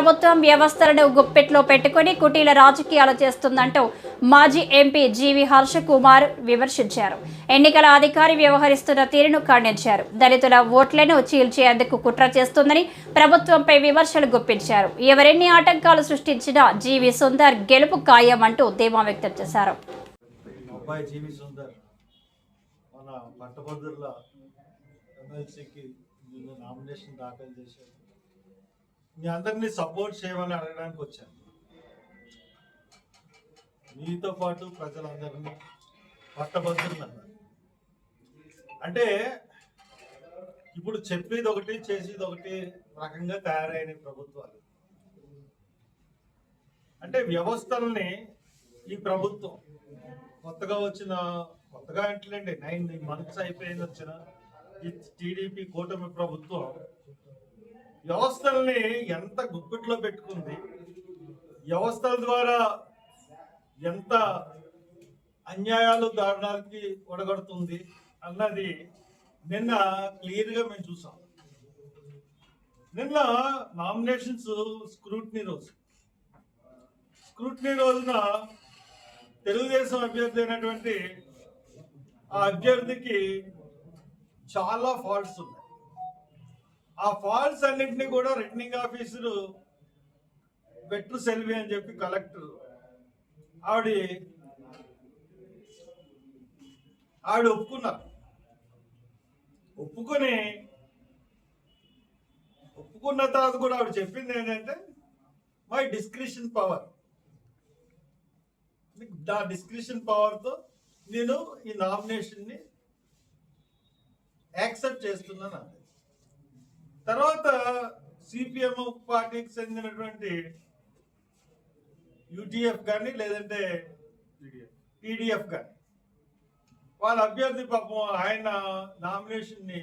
ప్రభుత్వం వ్యవస్థలను గుప్పెట్లో పెట్టుకుని కుటీల రాజకీయాలు చేస్తుందంటూ మాజీ ఎంపీ జీవి హర్ష కుమార్ విమర్శించారు. ఎన్నికల అధికారి వ్యవహరిస్తున్న తీరును ఖండించారు. దళితుల ఓట్లను చీల్చేందుకు కుట్ర చేస్తుందని ప్రభుత్వంపై విమర్శలు గుప్పించారు. ఎవరెన్ని ఆటంకాలు సృష్టించినా జీవి సుందర్ గెలుపు ఖాయమంటూ ధీమా వ్యక్తం చేశారు. మన పట్టభద్రుల ఎమ్మెల్సీకి నామినేషన్ దాఖలు చేశారు. మీ అందరినీ సపోర్ట్ చేయమని అడగడానికి వచ్చాను. మీతో పాటు ప్రజలందరినీ పట్టబద్దులు అంటే ఇప్పుడు చెప్పేది ఒకటి చేసేది ఒకటి రకంగా తయారైన ప్రభుత్వాలు. అంటే వ్యవస్థల్ని ఈ ప్రభుత్వం కొత్తగా వచ్చిన కొత్తగా అంటలేండి నైన్ మంత్స్ అయిపోయింది వచ్చిన ఈ టీడీపీ కూటమి ప్రభుత్వం వ్యవస్థల్ని ఎంత గుప్పిట్లో పెట్టుకుంది వ్యవస్థల ద్వారా ఎంత అన్యాయాలు దారుణాలకి ఒడగడుతుంది అన్నది నిన్న క్లియర్గా మేము చూసాం. నిన్న నామినేషన్స్ స్క్రూట్నీ రోజు. స్క్రూట్నీ రోజున తెలుగుదేశం అభ్యర్థి అయినటువంటి ఆ అభ్యర్థికి చాలా ఫాల్ట్స్ ఉన్నాయి. ఆ ఫాల్ట్స్ అన్నింటినీ కూడా రిటర్నింగ్ ఆఫీసరు పెట్టు సెల్వి అని చెప్పి కలెక్టర్ ఆవిడ ఆవిడ ఒప్పుకున్నారు. ఒప్పుకొని ఒప్పుకున్న తర్వాత కూడా ఆవిడ చెప్పింది ఏంటంటే మై డిస్క్రిప్షన్ పవర్ నా డిస్క్రిప్షన్ పవర్తో నేను ఈ నామినేషన్ని యాక్సెప్ట్ చేస్తున్నాను తర్వాత సిపిఎం పార్టీకి చెందినటువంటి యూటీఎఫ్ కానీ లేదంటే టీడీఎఫ్ కానీ వాళ్ళ అభ్యర్థి పాపం ఆయన నామినేషన్ని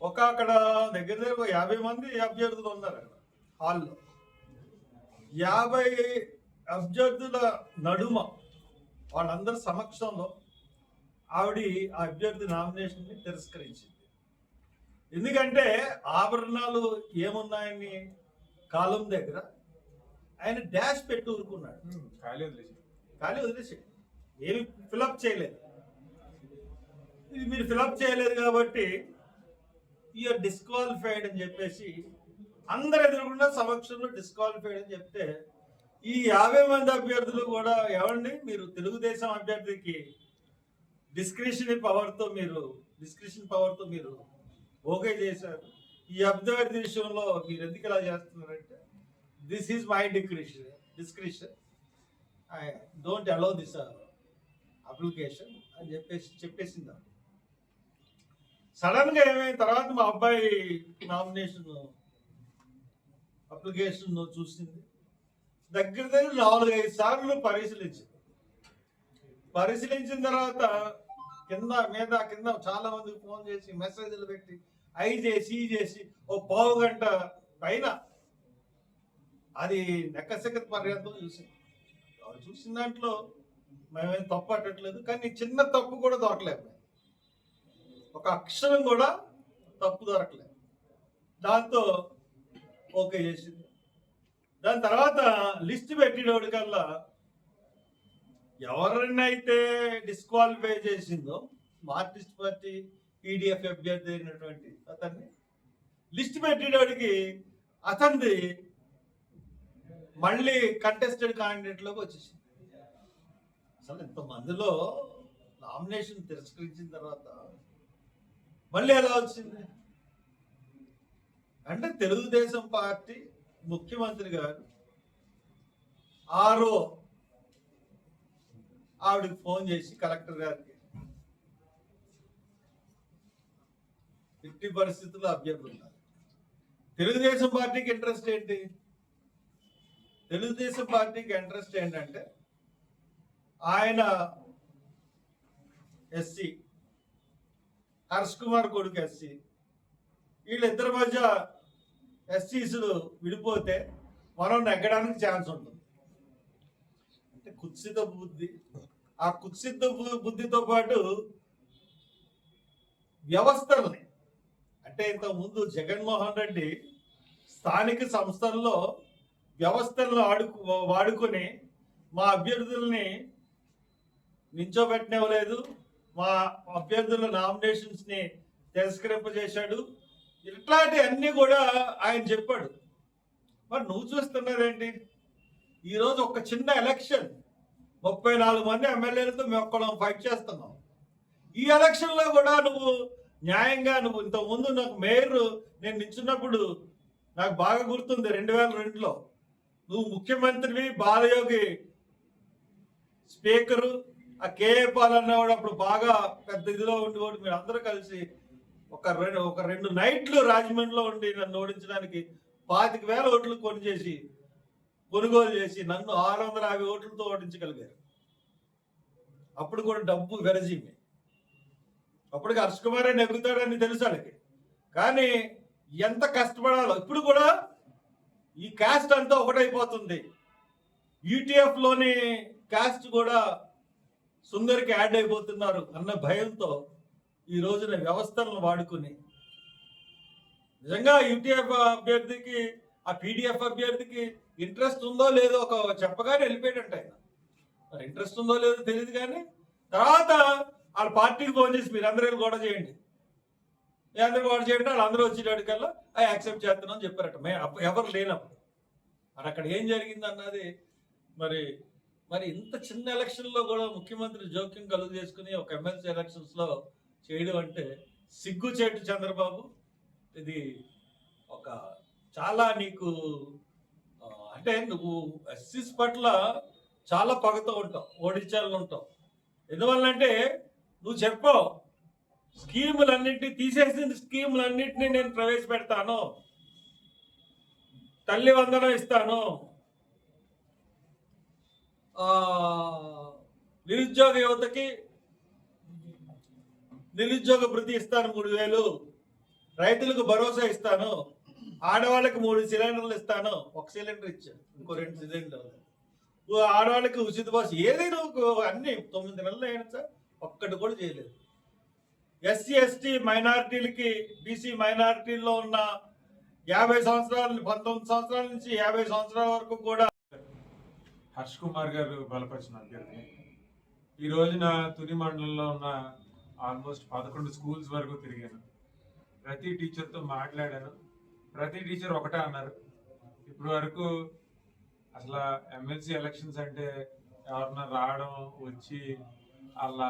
ఒక అక్కడ దగ్గర దగ్గర ఒక యాభై మంది అభ్యర్థులు ఉన్నారు అక్కడ హాల్లో. యాభై అభ్యర్థుల నడుమ వాళ్ళందరి సమక్షంలో ఆవిడ ఆ అభ్యర్థి నామినేషన్ని తిరస్కరించింది. ఎందుకంటే ఆభరణాలు ఏమున్నాయని కాలం దగ్గర ఆయన డాష్ పెట్టి ఊరుకున్నాడు. ఖాళీ వదిలేసి. కానీ వదిలేసి. ఏమి ఫిలప్ చేయలేదు. ఇది మీరు ఫిలప్ చేయలేదు కాబట్టి యూఆర్ డిస్క్వాలిఫైడ్ అని చెప్పేసి అందరు ఎదురుకుండా సమక్షంలో డిస్క్వాలిఫైడ్ అని చెప్తే ఈ యాభై మంది అభ్యర్థులు కూడా ఏమండి మీరు తెలుగుదేశం అభ్యర్థికి డిస్క్రిషన్ పవర్తో మీరు డిస్క్రిషన్ పవర్తో మీరు ఓకే చేశారు. ఈ అభ్యర్థి విషయంలో మీరు ఎందుకు ఇలా చేస్తున్నారంటే this is my discretion discretion I don't allow this application అని చెప్పేసి చెప్పేసింది ఆవిడ. సడన్గా ఏమైంది? తర్వాత మా అబ్బాయి నామినేషన్ అప్లికేషన్ చూసింది. దగ్గర దగ్గర నాలుగు ఐదు సార్లు పరిశీలించింది. పరిశీలించిన తర్వాత కింద మీద కింద చాలా మందికి ఫోన్ చేసి మెసేజ్లు పెట్టి అయి చేసి చేసి ఓ పావు గంట పైన. అది నెక్కసెక్క పర్యంతం చూసింది చూసిన దాంట్లో మేమేం తప్పు పట్టట్లేదు కానీ చిన్న తప్పు కూడా దొరకలేదు. ఒక అక్షరం కూడా తప్పు దొరకలేదు. దాంతో ఓకే చేసింది. దాని తర్వాత లిస్ట్ పెట్టినోడికల్లా ఎవరినైతే డిస్క్వాలిఫై చేసిందో మార్క్సిస్ట్ పార్టీ పీడిఎఫ్ అభ్యర్థి అయినటువంటి అతన్ని లిస్ట్ పెట్టేటోడికి అతనిది మళ్ళీ కంటెస్టెడ్ క్యాండిడేట్లోకి వచ్చేసింది. అసలు ఇంతమందిలో నామినేషన్ తిరస్కరించిన తర్వాత మళ్ళీ ఎలా వచ్చింది? అంటే తెలుగుదేశం పార్టీ ముఖ్యమంత్రి గారు ఆరో ఆవిడకి ఫోన్ చేసి కలెక్టర్ గారికి ఎట్టి పరిస్థితుల్లో అభ్యర్థులు ఉన్నారు తెలుగుదేశం పార్టీకి ఇంట్రెస్ట్ ఏంటి? తెలుగుదేశం పార్టీకి ఇంట్రెస్ట్ ఏంటంటే ఆయన ఎస్సీ హర్ష్ కుమార్ కొడుకు ఎస్సీ వీళ్ళిద్దరి మధ్య ఎస్సీసులు విడిపోతే మనం నెగ్గడానికి ఛాన్స్ ఉంటుంది. అంటే కుత్సిత బుద్ధి ఆ కుత్సిత బుద్ధితో పాటు వ్యవస్థల్ని అంటే ఇంత ముందు జగన్మోహన్ రెడ్డి స్థానిక సంస్థల్లో వ్యవస్థలను ఆడుకు వాడుకొని మా అభ్యర్థుల్ని నించోబెట్టనివ్వలేదు. మా అభ్యర్థుల నామినేషన్స్ని తిరస్కరింపజేశాడు. ఇట్లాంటి అన్నీ కూడా ఆయన చెప్పాడు. మరి నువ్వు చూస్తున్నదేంటి ఈరోజు ఒక చిన్న ఎలక్షన్. ముప్పై నాలుగు మంది ఎమ్మెల్యేలతో మేము ఒక్కడం ఫైట్ చేస్తున్నాం. ఈ ఎలక్షన్లో కూడా నువ్వు న్యాయంగా నువ్వు ఇంతకుముందు నాకు మేయర్ నేను నిల్చున్నప్పుడు నాకు బాగా గుర్తుంది రెండు వేల రెండులో. నువ్వు ముఖ్యమంత్రివి బాలయోగి స్పీకరు ఆ కేఏ పాల్ అన్నవాడు అప్పుడు బాగా పెద్ద ఇదిలో ఉండేవాడు. మీరు అందరూ కలిసి ఒక రెండు ఒక రెండు నైట్లు రాజమండ్రిలో ఉండి నన్ను ఓడించడానికి పాతిక వేల ఓట్లు కొని చేసి కొనుగోలు చేసి నన్ను ఆరు వందల యాభై ఓట్లతో ఓడించగలిగారు. అప్పుడు కూడా డబ్బు వెరజీమే అప్పటికి హర్ష కుమారే నెగ్గుతాడని తెలుసు వాళ్ళకి. కానీ ఎంత కష్టపడాలో ఇప్పుడు కూడా ఈ కాస్ట్ అంతా ఒకటైపోతుంది. యూటీఎఫ్లోని క్యాస్ట్ కాస్ట్ కూడా సుందరికి యాడ్ అయిపోతున్నారు అన్న భయంతో ఈ రోజున వ్యవస్థలను వాడుకుని. నిజంగా యూటీఎఫ్ అభ్యర్థికి ఆ పీడిఎఫ్ అభ్యర్థికి ఇంట్రెస్ట్ ఉందో లేదో ఒక చెప్పగానే వెళ్ళిపోయాడంట ఆయన. మరి ఇంట్రెస్ట్ ఉందో లేదో తెలియదు కానీ తర్వాత వాళ్ళ పార్టీకి ఫోన్ చేసి మీరు అందరూ గొడవ చేయండి. అందరూ గొడవ చేయండి వాళ్ళు అందరూ వచ్చేటప్పటికల్లా అవి యాక్సెప్ట్ చేస్తున్నాం అని చెప్పారట. ఎవరు లేనప్పుడు. మరి అక్కడ ఏం జరిగింది అన్నది మరి మరి ఇంత చిన్న ఎలక్షన్లో కూడా ముఖ్యమంత్రి జోక్యం కలుగు చేసుకుని ఒక ఎమ్మెల్సీ ఎలక్షన్స్లో చేయడం అంటే సిగ్గుచేటు చంద్రబాబు. ఇది ఒక చాలా నీకు అంటే నువ్వు ఎస్సీస్ పట్ల చాలా పగతో ఉంటావు ఓడించాలని ఉంటావు. ఎందువల్లంటే నువ్వు చెప్పు. స్కీములన్నింటినీ తీసేసిన స్కీములన్నింటినీ నేను ప్రవేశపెడతాను. తల్లి వందనం ఇస్తాను. నిరుద్యోగ యువతకి నిరుద్యోగ భృతి ఇస్తాను మూడు వేలు. రైతులకు భరోసా ఇస్తాను. ఆడవాళ్ళకి మూడు సిలిండర్లు ఇస్తాను. ఒక సిలిండర్ ఇచ్చాను ఇంకో రెండు సిలిండర్లు. ఆడవాళ్ళకి ఉచిత బస్సు. ఏది నువ్వు అన్ని తొమ్మిది నెలలు అయినా సార్. ఒక్కటి కూడా చేయలేదు. ఎస్సీ ఎస్టీ మైనారిటీలకి బీసీ మైనారిటీల్లో ఉన్న యాభై సంవత్సరాల పంతొమ్మిది సంవత్సరాల నుంచి యాభై సంవత్సరాల వరకు కూడా హర్ష్ కుమార్ గారు బలపరిచిన అభ్యర్థి ఈ రోజున తుని మండలంలో ఉన్న ఆల్మోస్ట్ పదకొండు స్కూల్స్ వరకు తిరిగాను. ప్రతి టీచర్తో మాట్లాడాను. ప్రతి టీచర్ ఒకటే అన్నారు. ఇప్పటి వరకు అసలు ఎమ్మెల్సీ ఎలక్షన్స్ అంటే ఎవరన్నా రావడం వచ్చి వాళ్ళ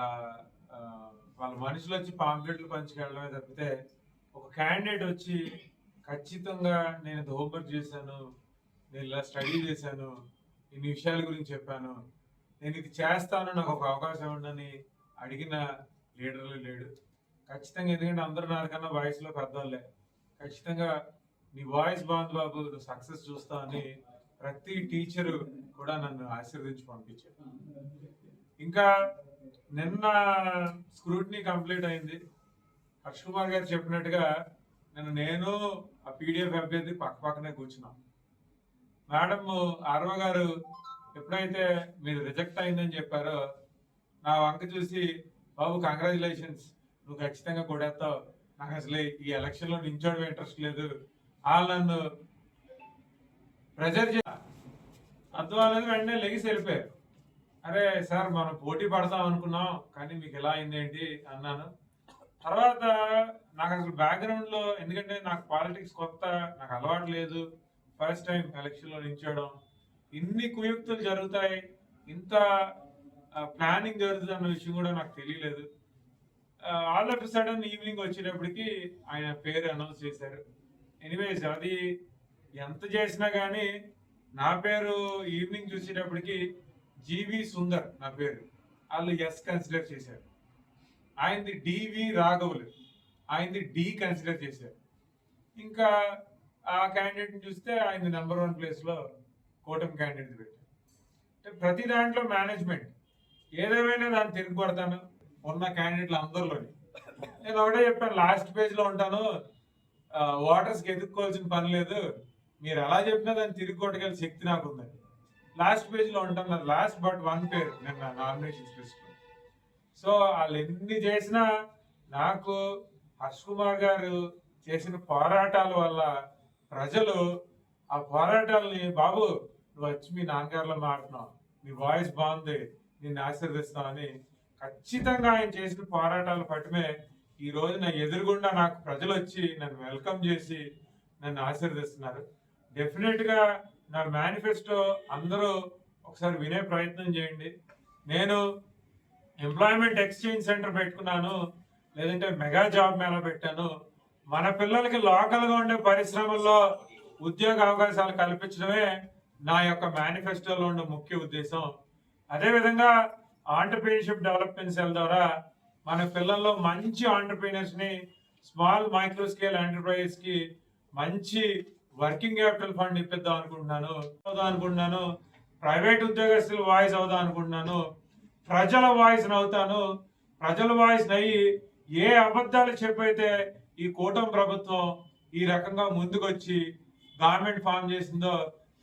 వాళ్ళ మనుషులు వచ్చి పాంప్లెట్లు పంచుకెళ్ళడమే తప్పితే ఒక క్యాండిడేట్ వచ్చి ఖచ్చితంగా నేను హోంవర్క్ చేశాను నేను ఇలా స్టడీ చేశాను ఇన్ని విషయాల గురించి చెప్పాను నేను ఇది చేస్తాను నాకు ఒక అవకాశం ఉండని అడిగిన లీడర్లు లేడు. ఖచ్చితంగా ఎందుకంటే అందరూ నాకన్నా వాయిస్లో పెద్దవాళ్ళే ఖచ్చితంగా నీ వాయిస్ బాగుంది బాబు నువ్వు సక్సెస్ చూస్తావని ప్రతి టీచరు కూడా నన్ను ఆశీర్వదించి పంపించారు ఇంకా నిన్న స్క్రూటినీ కంప్లీట్ అయింది. హర్ష్ కుమార్ గారు చెప్పినట్టుగా నిన్న నేను ఆ పీడిఎఫ్ అభ్యర్థి పక్క పక్కనే కూర్చున్నాం. మేడం ఆర్వ గారు ఎప్పుడైతే మీరు రిజెక్ట్ అయిందని చెప్పారో నా వంక చూసి బాబు కంగ్రాచులేషన్స్ నువ్వు ఖచ్చితంగా కొడేస్తావు. నాకు అసలు ఈ ఎలక్షన్లో లో ఇంట్రెస్ట్ లేదు. వాళ్ళు నన్ను ప్రెజర్ చే వెంటనే లెగిసి వెళ్ళిపోయారు. అరే సార్ మనం పోటీ పడతాం అనుకున్నాం కానీ మీకు ఎలా అయింది ఏంటి అన్నాను. తర్వాత నాకు అసలు బ్యాక్గ్రౌండ్లో ఎందుకంటే నాకు పాలిటిక్స్ కొత్త నాకు అలవాటు లేదు. ఫస్ట్ టైం ఎలక్షన్లో నిల్చోవడం. ఇన్ని కుయుక్తులు జరుగుతాయి. ఇంత ప్లానింగ్ జరుగుతుంది అన్న విషయం కూడా నాకు తెలియలేదు. ఆల్ ఆఫ్ సడన్ ఈవినింగ్ వచ్చేటప్పటికి ఆయన పేరు అనౌన్స్ చేశారు. ఎనీవేస్ అది ఎంత చేసినా కానీ నా పేరు ఈవినింగ్ చూసేటప్పటికి జీవి సుందర్ నా పేరు. వాళ్ళు ఎస్ కన్సిడర్ చేశారు. ఆయనది డివి రాఘవులు. ఆయనది డి కన్సిడర్ చేశారు. ఇంకా ఆ క్యాండిడేట్ని చూస్తే ఆయన నెంబర్ వన్ ప్లేస్లో కూటమి క్యాండిడేట్ పెట్టారు. అంటే ప్రతి దాంట్లో మేనేజ్మెంట్ ఏదేమైనా దాన్ని తిరుగుపడతాను ఉన్న క్యాండిడేట్లు అందరిలోని. నేను ఒకటే చెప్పాను లాస్ట్ పేజ్లో ఉంటాను. వాటర్స్కి ఎదుర్కోవాల్సిన పని లేదు. మీరు ఎలా చెప్పినా దాన్ని తిరిగి కొట్టగల శక్తి నాకు ఉందని లాస్ట్ పేజ్లో ఉంటాను లాస్ట్ బట్ వన్ పేరు నిన్న నామినేషన్స్ లిస్ట్లో సో వాళ్ళు ఎన్ని చేసినా నాకు హర్ష్ కుమార్ గారు చేసిన పోరాటాల వల్ల ప్రజలు ఆ పోరాటాలని బాబు నువ్వు వచ్చి మీ నాన్నగారిలో మాట్లాడుతున్నావు నీ వాయిస్ బాగుంది నిన్ను ఆశీర్దిస్తామని ఖచ్చితంగా ఆయన చేసిన పోరాటాల పట్టుమే ఈ రోజు నా ఎదురుగుండా నాకు ప్రజలు వచ్చి నన్ను వెల్కమ్ చేసి నన్ను ఆశీర్దిస్తున్నారు డెఫినెట్గా నా మేనిఫెస్టో అందరూ ఒకసారి వినే ప్రయత్నం చేయండి. నేను ఎంప్లాయ్మెంట్ ఎక్స్చేంజ్ సెంటర్ పెట్టుకున్నాను లేదంటే మెగా జాబ్ మేళ పెట్టాను. మన పిల్లలకి లోకల్గా ఉండే పరిశ్రమల్లో ఉద్యోగ అవకాశాలు కల్పించడమే నా యొక్క మేనిఫెస్టోలో ఉన్న ముఖ్య ఉద్దేశం. అదేవిధంగా ఆంటర్ప్రీనర్షిప్ డెవలప్మెంట్ సెల్ ద్వారా మన పిల్లల్లో మంచి ఆంటర్ప్రీనర్స్ని స్మాల్ మైక్రో స్కేల్ ఎంటర్ప్రైజెస్కి మంచి వర్కింగ్ క్యాపిటల్ ఫండ్ ఇప్పిద్దాం అనుకుంటున్నాను అవుదాం అనుకుంటున్నాను ప్రైవేట్ ఉద్యోగస్తుల వాయిస్ అవుదాం అనుకుంటున్నాను ప్రజల వాయిస్ అవుతాను ప్రజల వాయిస్ అయ్యి ఏ అబద్ధాలు చెప్పైతే ఈ కూటమి ప్రభుత్వం ఈ రకంగా ముందుకొచ్చి గవర్నమెంట్ ఫామ్ చేసిందో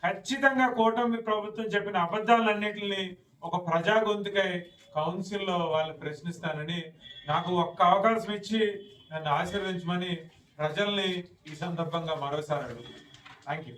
ఖచ్చితంగా కూటమి ప్రభుత్వం చెప్పిన అబద్ధాలన్నింటిని ఒక ప్రజా గొంతుకై కౌన్సిల్లో వాళ్ళు ప్రశ్నిస్తానని నాకు ఒక్క అవకాశం ఇచ్చి నన్ను ఆశీర్వదించమని ప్రజల్ని ఈ సందర్భంగా మరోసారి అడుగుతున్నాను థ్యాంక్ యూ